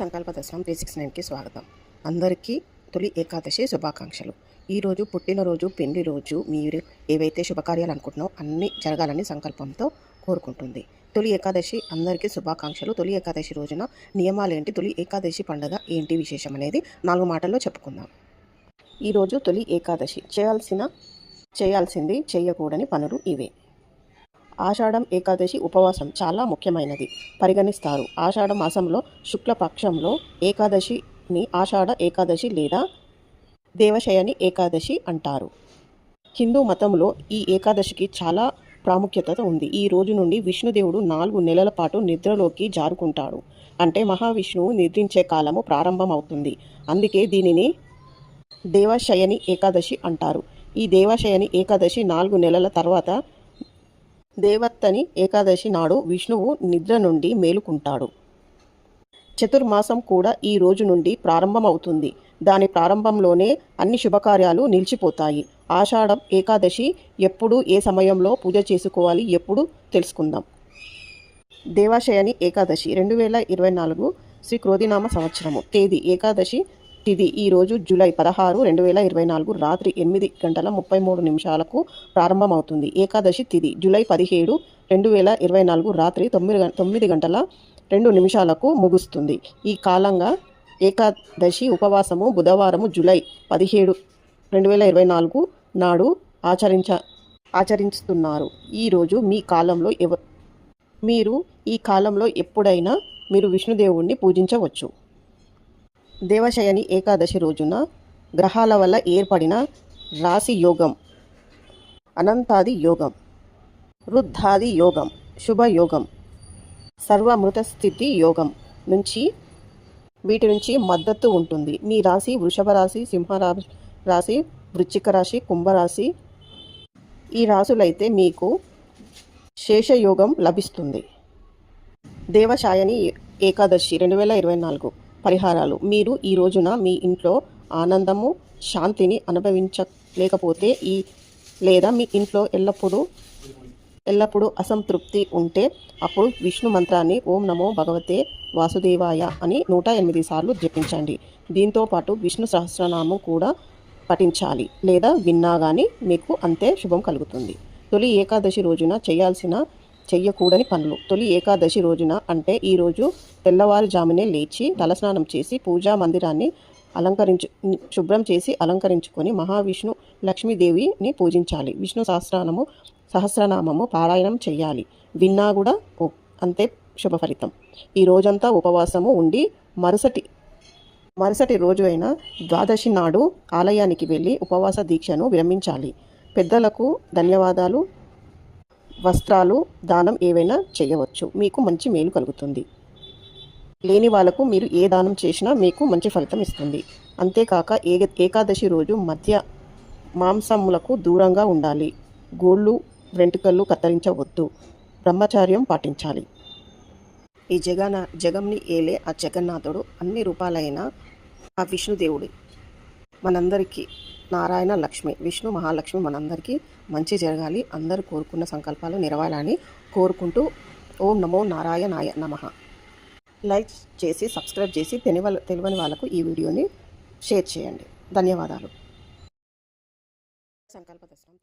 సంకల్ప దర్శనం three six నైన్కి స్వాగతం. అందరికీ తొలి ఏకాదశి శుభాకాంక్షలు. ఈరోజు పుట్టినరోజు పెళ్ళి రోజు మీరు ఏవైతే శుభకార్యాలు అనుకుంటున్నారో అన్నీ జరగాలని సంకల్పంతో కోరుకుంటుంది. తొలి ఏకాదశి అందరికీ శుభాకాంక్షలు. తొలి ఏకాదశి రోజున నియమాలు ఏంటి? తొలి ఏకాదశి పండుగ ఏంటి విశేషం అనేది నాలుగు మాటల్లో చెప్పుకుందాం. ఈరోజు తొలి ఏకాదశి. చేయాల్సిన చేయాల్సింది చేయకూడని పనులు ఇవే. ఆషాఢం ఏకాదశి ఉపవాసం చాలా ముఖ్యమైనది. పరిగణిస్తారు. ఆషాఢ మాసంలో శుక్లపక్షంలో ఏకాదశిని ఆషాఢ ఏకాదశి లేదా దేవశయని ఏకాదశి అంటారు. హిందూ మతంలో ఈ ఏకాదశికి చాలా ప్రాముఖ్యత ఉంది. ఈ రోజు నుండి విష్ణుదేవుడు నాలుగు నెలల పాటు నిద్రలోకి జారుకుంటాడు. అంటే మహావిష్ణువు నిద్రించే కాలము ప్రారంభమవుతుంది. అందుకే దీనిని దేవశయని ఏకాదశి అంటారు. ఈ దేవశయని ఏకాదశి నాలుగు నెలల తర్వాత దేవత్తని ఏకాదశి నాడు విష్ణువు నిద్ర నుండి మేలుకుంటాడు. చతుర్మాసం కూడా ఈ రోజు నుండి ప్రారంభమవుతుంది. దాని ప్రారంభంలోనే అన్ని శుభకార్యాలు నిలిచిపోతాయి. ఆషాఢం ఏకాదశి ఎప్పుడు ఏ సమయంలో పూజ చేసుకోవాలి ఎప్పుడు తెలుసుకుందాం. దేవాశయని ఏకాదశి రెండు వేల ఇరవై నాలుగు శ్రీ క్రోధినామ సంవత్సరము తేదీ ఏకాదశి తిథి ఈరోజు జూలై పదహారు రెండు వేల ఇరవై నాలుగు రాత్రి ఎనిమిది గంటల ముప్పై మూడు నిమిషాలకు ప్రారంభమవుతుంది. ఏకాదశి తిథి జూలై పదిహేడు రెండు వేల ఇరవై నాలుగు రాత్రి తొమ్మిది తొమ్మిది గంటల రెండు నిమిషాలకు ముగుస్తుంది. ఈ కాలంగా ఏకాదశి ఉపవాసము బుధవారము జూలై పదిహేడు రెండు వేల ఇరవై నాలుగు నాడు ఆచరించ ఆచరిస్తున్నారు. ఈరోజు మీ కాలంలో ఎవ మీరు ఈ కాలంలో ఎప్పుడైనా మీరు విష్ణుదేవుణ్ణి పూజించవచ్చు. దేవశయని ఏకాదశి రోజున గ్రహాల వల్ల ఏర్పడిన రాశి యోగం అనంతాది యోగం వృద్ధాది యోగం శుభయోగం సర్వమృత స్థితి యోగం నుంచి వీటి నుంచి మద్దతు ఉంటుంది. మీ రాశి వృషభ రాశి సింహ రాశి వృచ్చిక రాశి కుంభరాశి ఈ రాశులైతే మీకు శేషయోగం లభిస్తుంది. దేవశాయని ఏకాదశి రెండు వేల ఇరవై నాలుగు. పరిహారాలు. మీరు ఈ రోజున మీ ఇంట్లో ఆనందము శాంతిని అనుభవించలేకపోతే ఈ లేదా మీ ఇంట్లో ఎల్లప్పుడూ ఎల్లప్పుడూ అసంతృప్తి ఉంటే అప్పుడు విష్ణు మంత్రాన్ని ఓం నమో భగవతే వాసుదేవాయ అని నూట ఎనిమిది సార్లు జపించండి. దీంతో పాటు విష్ణు సహస్రనామం కూడా పఠించాలి. లేదా విన్నా కానీ మీకు అంతే శుభం కలుగుతుంది. తొలి ఏకాదశి రోజున చేయాల్సిన చెయ్యకూడని పనులు. తొలి ఏకాదశి రోజున అంటే ఈరోజు తెల్లవారుజామునే లేచి తలస్నానం చేసి పూజా మందిరాన్ని అలంకరించు శుభ్రం చేసి అలంకరించుకొని మహావిష్ణు లక్ష్మీదేవిని పూజించాలి. విష్ణు సహస్రనామము సహస్రనామము పారాయణం చేయాలి విన్నా కూడా అంతే శుభ ఫలితం. ఈ రోజంతా ఉపవాసము ఉండి మరుసటి మరుసటి రోజు అయిన ద్వాదశి నాడు ఆలయానికి వెళ్ళి ఉపవాస దీక్షను విరమించాలి. పెద్దలకు ధన్యవాదాలు. వస్త్రాలు దానం ఏవైనా చేయవచ్చు. మీకు మంచి మేలు కలుగుతుంది. లేని వాళ్ళకు మీరు ఏ దానం చేసినా మీకు మంచి ఫలితం ఇస్తుంది. అంతేకాక ఏ ఏకాదశి రోజు మధ్య మాంసములకు దూరంగా ఉండాలి. గోళ్ళు వెంట్రుకలు కత్తిరించవద్దు. బ్రహ్మచార్యం పాటించాలి. ఈ జగన జగంని ఏలే ఆ జగన్నాథుడు అన్ని రూపాలైన ఆ విష్ణుదేవుడి మనందరికీ నారాయణ లక్ష్మి విష్ణు మహాలక్ష్మి మనందరికీ మంచి జరగాలి. అందరూ కోరుకున్న సంకల్పాలు నెరవేరాలని కోరుకుంటూ ఓం నమో నారాయణాయ నమః. లైక్ చేసి సబ్స్క్రైబ్ చేసి తెలివ తెలియని వాళ్ళకు ఈ వీడియోని షేర్ చేయండి. ధన్యవాదాలు. సంకల్ప దర్శనం